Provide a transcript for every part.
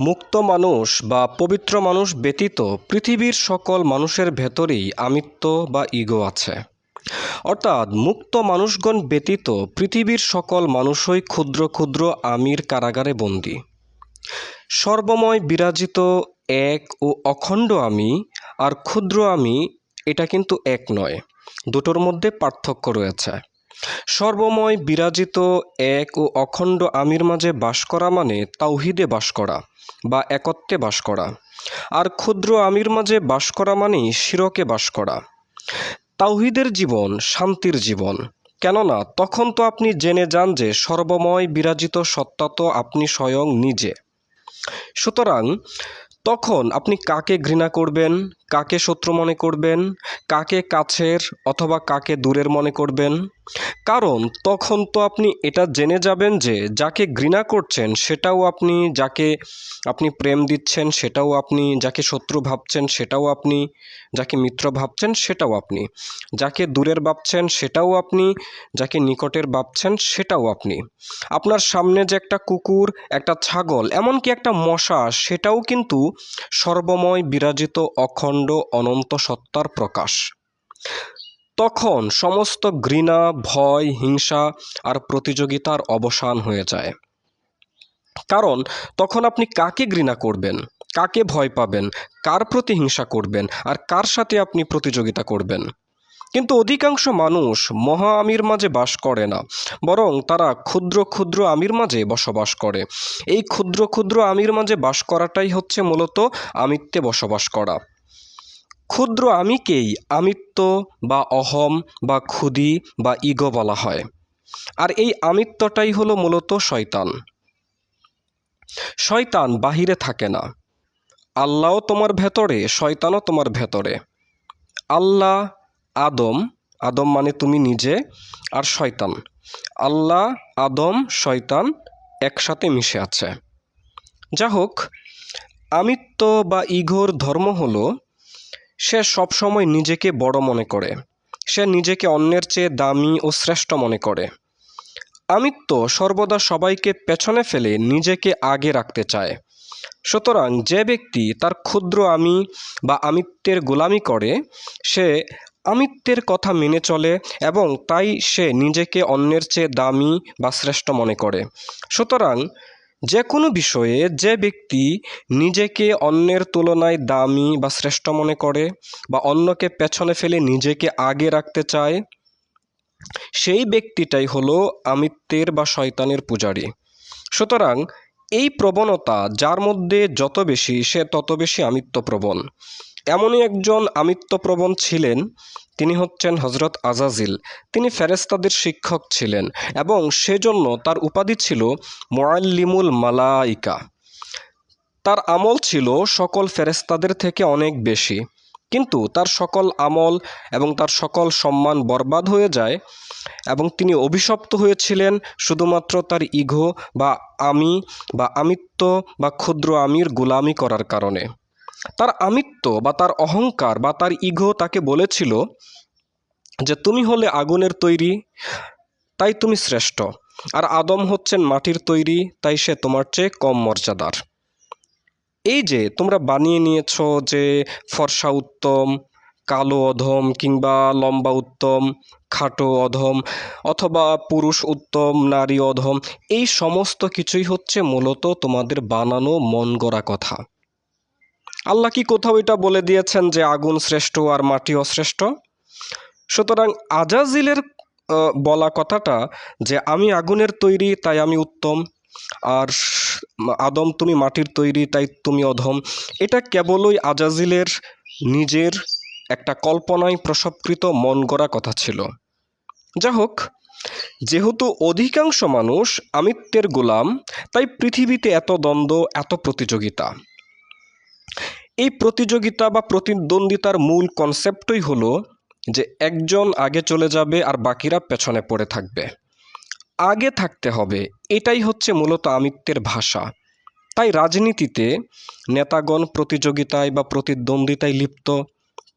মুক্ত মানুষ বা পবিত্র মানুষ ব্যতীত পৃথিবীর সকল মানুষের ভেতরেই আমিত্ব বা ইগো আছে। অর্থাৎ মুক্ত মানুষগণ ব্যতীত পৃথিবীর সকল মানুষই ক্ষুদ্র ক্ষুদ্র আমির কারাগারে বন্দী। সর্বময় বিরাজিত এক ও অখণ্ড আমি আর ক্ষুদ্র আমি, এটা কিন্তু এক নয়, দুটোর মধ্যে পার্থক্য রয়েছে। সর্বময় বিরাজিত এক ও অখণ্ড আমির মাঝে বাস করা মানে তাওহিদে বাস করা বা একত্বে বাস করা। আর ক্ষুদ্র আমির মাঝে বাস করা মানেই শিরকে বাস করা। তাওহিদের জীবন শান্তির জীবন। কেননা তখন তো আপনি জেনে যান যে সর্বময় বিরাজিত সত্তা তো আপনি স্বয়ং নিজে। সুতরাং তখন আপনি কাকে ঘৃণা করবেন? কাকে শত্রু মনে করবেন, কাকে কাছের অথবা কাকে দূরের মনে করবেন? কারণ তখন তো আপনি এটা জেনে যাবেন যে যাকে ঘৃণা করছেন সেটাও আপনি, যাকে আপনি প্রেম দিচ্ছেন সেটাও আপনি, যাকে শত্রু ভাবছেন সেটাও আপনি, যাকে মিত্র ভাবছেন সেটাও আপনি, যাকে দূরের ভাবছেন সেটাও আপনি, যাকে নিকটের ভাবছেন সেটাও আপনি। আপনার সামনে যে একটা কুকুর, একটা ছাগল, এমনকি একটা মশা, সেটাও কিন্তু সর্বময় বিরাজিত অখণ্ড অনন্ত সত্তার প্রকাশ। তখন সমস্ত ঘৃণা, ভয়, হিংসা আর প্রতিযোগিতার অবসান হয়ে যায়। কারণ তখন আপনি কাকে ঘৃণা করবেন, কাকে ভয় পাবেন, কার প্রতি হিংসা করবেন আর কার সাথে আপনি প্রতিযোগিতা করবেন। কিন্তু অধিকাংশ মানুষ মহা আমির মাঝে বাস করে না, বরং তারা ক্ষুদ্র ক্ষুদ্র আমির মাঝে বসবাস করে। এই ক্ষুদ্র ক্ষুদ্র আমির মাঝে বাস করাটাই হচ্ছে মূলত আমিত্বে বসবাস করা। ক্ষুদ্র আমিকেই আমিত্ব বা অহম বা ক্ষুদি বা ইগো বলা হয়। আর এই আমিত্বটাই হলো মূলত শয়তান। শয়তান বাহিরে থাকে না। আল্লাহও তোমার ভেতরে, শয়তানও তোমার ভেতরে। আল্লাহ আদম আদম মানে তুমি নিজে আর শয়তান। আল্লাহ, আদম, শয়তান একসাথে মিশে আছে। যা হোক আমিত্ব বা ইঘোর ধর্ম হলো সে সবসময় নিজেকে বড় মনে করে। সে নিজেকে অন্যের চেয়ে দামি ও শ্রেষ্ঠ মনে করে। আমিত্ব সর্বদা সবাইকে পেছনে ফেলে নিজেকে আগে রাখতে চায়। সুতরাং যে ব্যক্তি তার ক্ষুদ্র আমি বা আমিত্বের গোলামি করে, সে আমিত্বের কথা মেনে চলে এবং তাই সে নিজেকে অন্যের চেয়ে দামি বা শ্রেষ্ঠ মনে করে। সুতরাং যে কোনো বিষয়ে যে ব্যক্তি নিজেকে অন্যের তুলনায় দামি বা শ্রেষ্ঠ মনে করে বা অন্যকে পেছনে ফেলে নিজেকে আগে রাখতে চায়, সেই ব্যক্তিটাই হলো আমিত্বের বা শয়তানের পূজারী। সুতরাং এই প্রবণতা যার মধ্যে যত বেশি সে তত বেশি আমিত্বপ্রবণ। এমনই একজন আমিত্বপ্রবণ ছিলেন, তিনি হচ্ছেন হজরত আজাজিল। তিনি ফেরেস্তাদের শিক্ষক ছিলেন এবং সেজন্য তার উপাধি ছিল মোয়াল্লিমুল মালাইকা। তার আমল ছিল সকল ফেরেস্তাদের থেকে অনেক বেশি। কিন্তু তার সকল আমল এবং তার সকল সম্মান বরবাদ হয়ে যায় এবং তিনি অভিশপ্ত হয়েছিলেন শুধুমাত্র তার ইঘো বা আমি বা আমিত্ব বা ক্ষুদ্র আমির গোলামি করার কারণে। তার আমিত্ব বা তার অহংকার বা তার ইঘো তাকে বলেছিল যে তুমি হলে আগুনের তৈরি, তাই তুমি শ্রেষ্ঠ। আর আদম হচ্ছেন মাটির তৈরি, তাই সে তোমার চেয়ে কম মর্যাদার। এই যে তোমরা বানিয়ে নিয়েছ যে ফর্সা উত্তম, কালো অধম কিংবা লম্বা উত্তম, খাটো অধম অথবা পুরুষ উত্তম, নারী অধম, এই সমস্ত কিছুই হচ্ছে মূলত তোমাদের বানানো মন গড়া কথা। আল্লাহ কি কোথাও এটা বলে দিয়েছেন যে আগুন শ্রেষ্ঠ আর মাটি অশ্রেষ্ঠ? সুতরাং আজাজিলের বলা কথাটা যে আমি আগুনের তৈরি, তাই আমি উত্তম। আর আদম, তুমি মাটির তৈরি, তাই তুমি অধম। এটা কেবলই আজাজিলের নিজের একটা কল্পনায় প্রসবকৃত মন গড়া কথা ছিল। যা হোক, যেহেতু অধিকাংশ মানুষ আমিত্বের গোলাম, তাই পৃথিবীতে এত দ্বন্দ্ব, এত প্রতিযোগিতা। এই প্রতিযোগিতা বা প্রতিদ্বন্দ্বিতার মূল কনসেপ্টই হলো যে একজন আগে চলে যাবে আর বাকিরা পেছনে পড়ে থাকবে। আগে থাকতে হবে, এটাই হচ্ছে মূলত আমিত্বের ভাষা। তাই রাজনীতিতে নেতাগণ প্রতিযোগিতায় বা প্রতিদ্বন্দ্বিতায় লিপ্ত,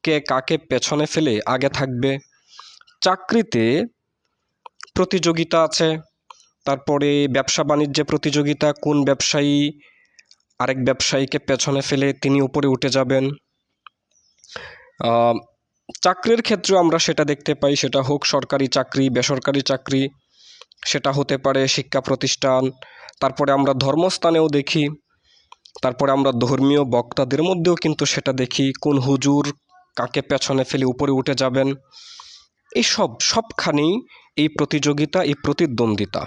কে কাকে পেছনে ফেলে আগে থাকবে। চাকরিতে প্রতিযোগিতা আছে, তারপরে ব্যবসা বাণিজ্যে প্রতিযোগিতা, কোন ব্যবসায়ী আরেক ব্যবসায়ীকে পেছনে ফেলে তিনি উপরে উঠে যাবেন। চাকরির ক্ষেত্রেও আমরা সেটা দেখতে পাই, সেটা হোক সরকারি চাকরি, বেসরকারি চাকরি, সেটা হতে পারে শিক্ষা প্রতিষ্ঠান, তারপরে আমরা ধর্মস্থানেও দেখি, তারপরে আমরা ধর্মীয় বক্তাদের মধ্যেও কিন্তু সেটা দেখি, কোন হুজুর কাকে পেছনে ফেলে উপরে উঠে যাবেন। এই সব সবখানেই এই প্রতিযোগিতা, এই প্রতিদ্বন্দ্বিতা।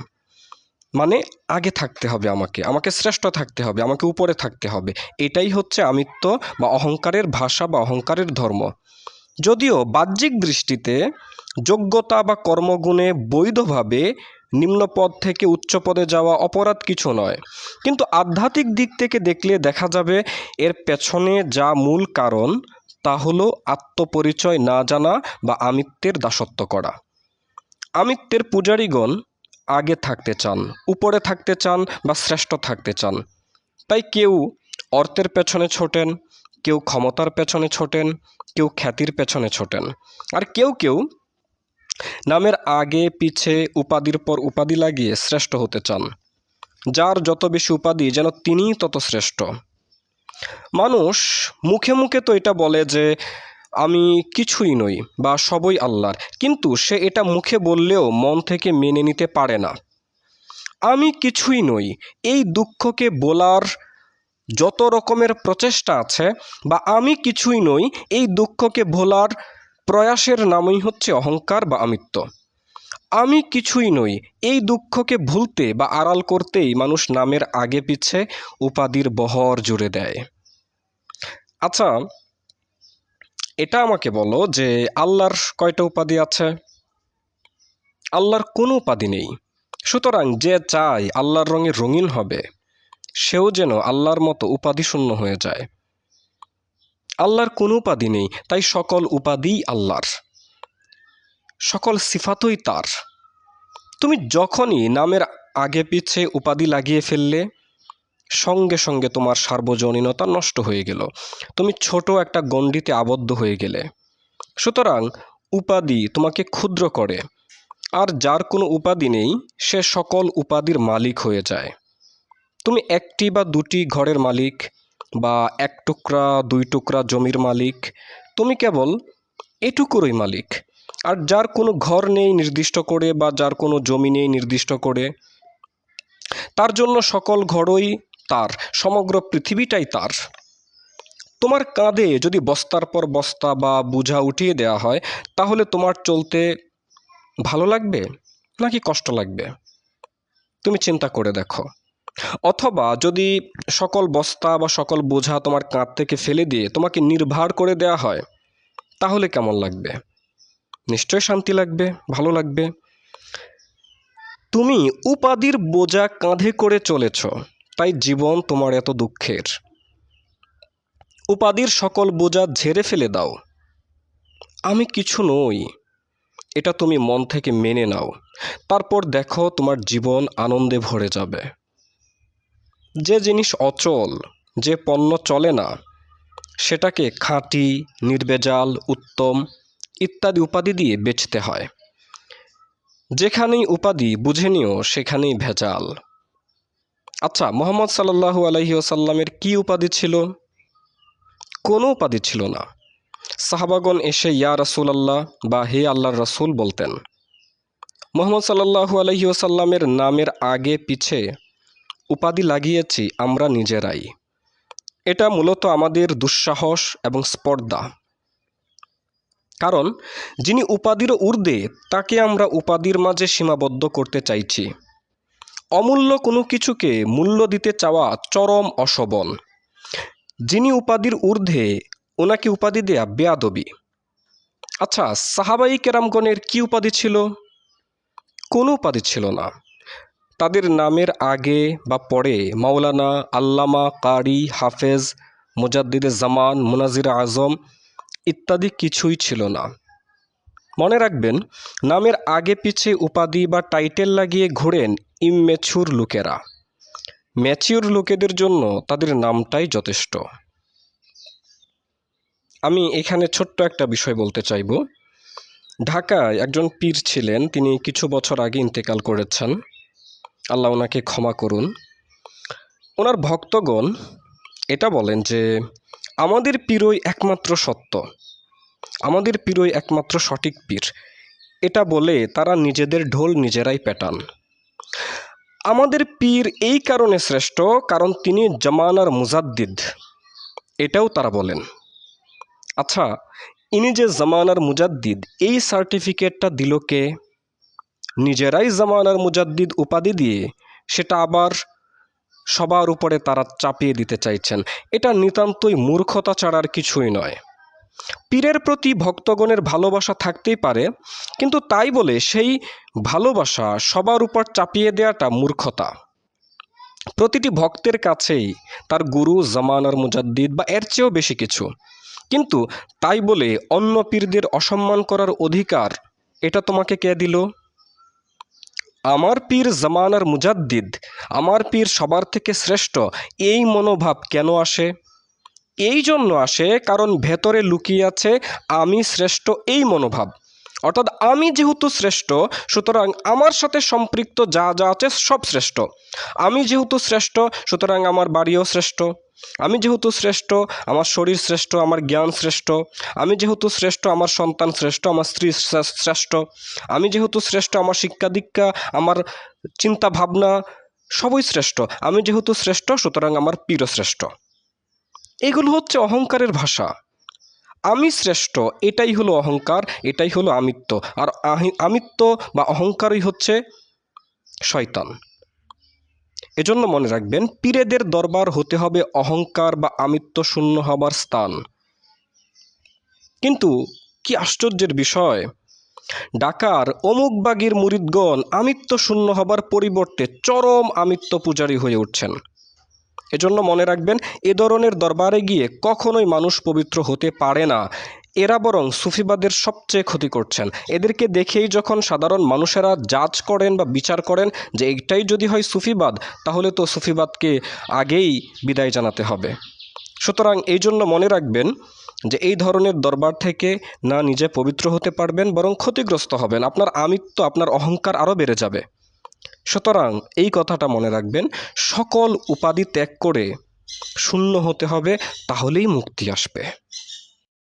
মানে আগে থাকতে হবে আমাকে আমাকে শ্রেষ্ঠ থাকতে হবে, আমাকে উপরে থাকতে হবে। এটাই হচ্ছে আমিত্ব বা অহংকারের ভাষা বা অহংকারের ধর্ম। যদিও বাহ্যিক দৃষ্টিতে যোগ্যতা বা কর্মগুণে বৈধভাবে নিম্ন পদ থেকে উচ্চ পদে যাওয়া অপরাধ কিছু নয়। কিন্তু আধ্যাত্মিক দিক থেকে দেখলে দেখা যাবে এর পেছনে যা মূল কারণ, তা হলো আত্মপরিচয় না জানা বা আমিত্বের দাসত্ব করা। আমিত্বের পূজারীগণ আগে থাকতে চান, উপরে থাকতে চান বা শ্রেষ্ঠ থাকতে চান। তাই কেউ অর্থের পেছনে ছোটেন, কেউ ক্ষমতার পেছনে ছোটেন, কেউ খ্যাতির পেছনে ছোটেন। আর কেউ কেউ নামের আগে, পিছে, উপাধির পর উপাধি লাগিয়ে শ্রেষ্ঠ হতে চান। যার যত বেশি উপাধি, যেন তিনিই তত শ্রেষ্ঠ। মানুষ মুখে মুখে তো এটা বলে যে আমি কিছুই নই, বা সবই আল্লাহর। কিন্তু সে এটা মুখে বললেও মন থেকে মেনে নিতে পারে না। আমি কিছুই নই, এই দুঃখকে বলার যত রকমের প্রচেষ্টা আছে, বা আমি কিছুই নই, এই দুঃখকে ভোলার প্রয়াসের নামই হচ্ছে অহংকার বা আমিত্ব। আমি কিছুই নই, এই দুঃখকে ভুলতে বা আড়াল করতেই মানুষ নামের আগে পিছে উপাধির বহর জুড়ে দেয়। আচ্ছা এটা আমাকে বলো যে আল্লাহর কয়টা উপাধি আছে? আল্লাহর কোনো উপাধি নেই। সুতরাং যে চায় আল্লাহর রঙে রঙিন হবে, সেও যেন আল্লাহর মতো উপাধি শূন্য হয়ে যায়। আল্লাহর কোনো উপাধি নেই, তাই সকল উপাধিই আল্লাহর। সকল সিফাতই তার। তুমি যখনই নামের আগে পিছে উপাধি লাগিয়ে ফেললে সঙ্গে সঙ্গে তোমার সার্বজনীনতা নষ্ট হয়ে গেল। তুমি ছোট একটা গণ্ডিতে আবদ্ধ হয়ে গেলে। সুতরাং উপাধি তোমাকে ক্ষুদ্র করে। আর যার কোনো উপাধি নেই, সে সকল উপাধির মালিক হয়ে যায়। তুমি একটি বা দুটি ঘরের মালিক বা এক টুকরা, দুই টুকরা জমির মালিক, তুমি কেবল এটুকুরই মালিক। আর যার কোনো ঘর নেই নির্দিষ্ট করে বা যার কোনো জমি নেই নির্দিষ্ট করে, তার জন্য সকল ঘরই তার, সমগ্র পৃথিবীটাই তার। তোমার কাঁধে যদি বস্তার পর বস্তা বা বোঝা উঠিয়ে দেওয়া হয়, তাহলে তোমার চলতে ভালো লাগবে নাকি কষ্ট লাগবে? তুমি চিন্তা করে দেখো। অথবা যদি সকল বস্তা বা সকল বোঝা তোমার কাঁধ থেকে ফেলে দিয়ে তোমাকে নির্ভার করে দেওয়া হয়, তাহলে কেমন লাগবে? নিশ্চয় শান্তি লাগবে, ভালো লাগবে। তুমি উপাধির বোঝা কাঁধে করে চলেছ। তাই জীবন তোমার এত দুঃখের। উপাধির সকল বোঝা ঝেড়ে ফেলে দাও। আমি কিছু নই, এটা তুমি মন থেকে মেনে নাও। তারপর দেখো তোমার জীবন আনন্দে ভরে যাবে। যে জিনিস অচল, যে পণ্য চলে না, সেটাকে খাঁটি, নির্বেজাল, উত্তম ইত্যাদি উপাধি দিয়ে বেচতে হয়। যেখানেই উপাধি বুঝে নিও, সেখানেই ভেজাল। আচ্ছা মোহাম্মদ সাল্লাহু আলহি ওসাল্লামের কী উপাধি ছিল? কোনো উপাধি ছিল না। সাহাবাগণ এসে, ইয়া রাসূলাল্লাহ বা হে আল্লাহর রাসূল বলতেন। মোহাম্মদ সাল্লাহু আলহি ওসাল্লামের নামের আগে পিছে উপাধি লাগিয়েছি আমরা নিজেরাই। এটা মূলত আমাদের দুঃসাহস এবং স্পর্ধা। কারণ, যিনি উপাধির ঊর্ধ্বে, তাকে আমরা উপাধির মাঝে সীমাবদ্ধ করতে চাইছি। অমূল্য কোনো কিছুকে মূল্য দিতে চাওয়া চরম অশোভন যিনি উপাধির ঊর্ধ্বে, ওনাকে উপাধি দেয়া বেয়াদবি। আচ্ছা সাহাবাই কেরামগণের কি উপাধি ছিল? কোনো উপাধি ছিল না। তাদের নামের আগে বা পরে মাওলানা আল্লামা কারি হাফেজ, মুজাদ্দিদে জামান, মুনাজির আজম ইত্যাদি কিছুই ছিল না। মনে রাখবেন, নামের আগে পিছে উপাধি বা টাইটেল লাগিয়ে ঘোরেন ইমমেচুর লোকেরা। ম্যাচিউর লোকেদের জন্য তাদের নামটাই যথেষ্ট। আমি এখানে ছোট্ট একটা বিষয় বলতে চাইব। ঢাকায় একজন পীর ছিলেন, তিনি কিছু বছর আগে ইন্তেকাল করেছেন। আল্লাহ ওনাকে ক্ষমা করুন। ওনার ভক্তগণ এটা বলেন যে, আমাদের পীরই একমাত্র সত্য। আমাদের পীরই একমাত্র সঠিক পীর। এটা বলে তারা নিজেদের ঢোল নিজেরাই পেটান। আমাদের পীর এই কারণে শ্রেষ্ঠ কারণ তিনি জামানার মুজাদ্দিদ। এটাও তারা বলেন। আচ্ছা ইনি যে জামানার মুজাদ্দিদ, এই সার্টিফিকেটটা দিল কে? নিজেরাই জামানার মুজাদ্দিদ উপাধি দিয়ে সেটা আবার সবার উপরে তারা চাপিয়ে দিতে চাইছেন। এটা নিতান্তই মূর্খতা ছাড়ার কিছুই নয়। পীরের প্রতি ভক্তগণের ভালোবাসা থাকতেই পারে, কিন্তু তাই বলে সেই ভালোবাসা সবার উপর চাপিয়ে দেওয়াটা মূর্খতা। প্রতিটি ভক্তের কাছেই তার গুরু, জামানার মুজাদ্দিদ বা এর চেয়েও বেশি কিছু। কিন্তু তাই বলে অন্য পীরদের অসম্মান করার অধিকার, এটা তোমাকে কে দিল? আমার পীর, জামানার মুজাদ্দিদ, আমার পীর সবার থেকে শ্রেষ্ঠ, এই মনোভাব কেন আসে? এই জন্য আসে কারণ ভেতরে লুকিয়ে আছে আমি শ্রেষ্ঠ এই মনোভাব। অর্থাৎ আমি যেহেতু শ্রেষ্ঠ, সুতরাং আমার সাথে সম্পৃক্ত যা যা আছে সব শ্রেষ্ঠ। আমি যেহেতু শ্রেষ্ঠ, সুতরাং আমার বাড়িও শ্রেষ্ঠ। আমি যেহেতু শ্রেষ্ঠ, আমার শরীর শ্রেষ্ঠ, আমার জ্ঞান শ্রেষ্ঠ। আমি যেহেতু শ্রেষ্ঠ, আমার সন্তান শ্রেষ্ঠ, আমার স্ত্রী শ্রেষ্ঠ- আমি যেহেতু শ্রেষ্ঠ, আমার শিক্ষা দীক্ষা, আমার চিন্তা ভাবনা সবই শ্রেষ্ঠ। আমি যেহেতু শ্রেষ্ঠ, সুতরাং আমার পীরও শ্রেষ্ঠ। এগুলো হচ্ছে অহংকারের ভাষা। আমি শ্রেষ্ঠ, এটাই হলো অহংকার, এটাই হলো আমিত্ব। আর আমিত্ব বা অহংকারই হচ্ছে শয়তান। এজন্য মনে রাখবেন, পীরেদের দরবার হতে হবে অহংকার বা আমিত্ব শূন্য হবার স্থান। কিন্তু কি আশ্চর্যের বিষয়, ডাকার অমুক বাগির মুরিদগণ আমিত্ব শূন্য হবার পরিবর্তে চরম আমিত্ব পূজারী হয়ে উঠছেন। এজন্য মনে রাখবেন, এ ধরনের দরবারে গিয়ে কখনোই মানুষ পবিত্র হতে পারে না। এরা বরং সুফিবাদের সবচেয়ে ক্ষতি করছেন। এদেরকে দেখেই যখন সাধারণ মানুষেরা জাজ করেন বা বিচার করেন যে এইটাই যদি হয় সুফিবাদ, তাহলে তো সুফিবাদকে আগেই বিদায় জানাতে হবে। সুতরাং এই জন্য মনে রাখবেন যে এই ধরনের দরবার থেকে না নিজে পবিত্র হতে পারবেন, বরং ক্ষতিগ্রস্ত হবেন। আপনার আমিত্ব, আপনার অহংকার আরও বেড়ে যাবে। সুতরাং এই কথাটা মনে রাখবেন, সকল উপাধি ত্যাগ করে শূন্য হতে হবে, তাহলেই মুক্তি আসবে।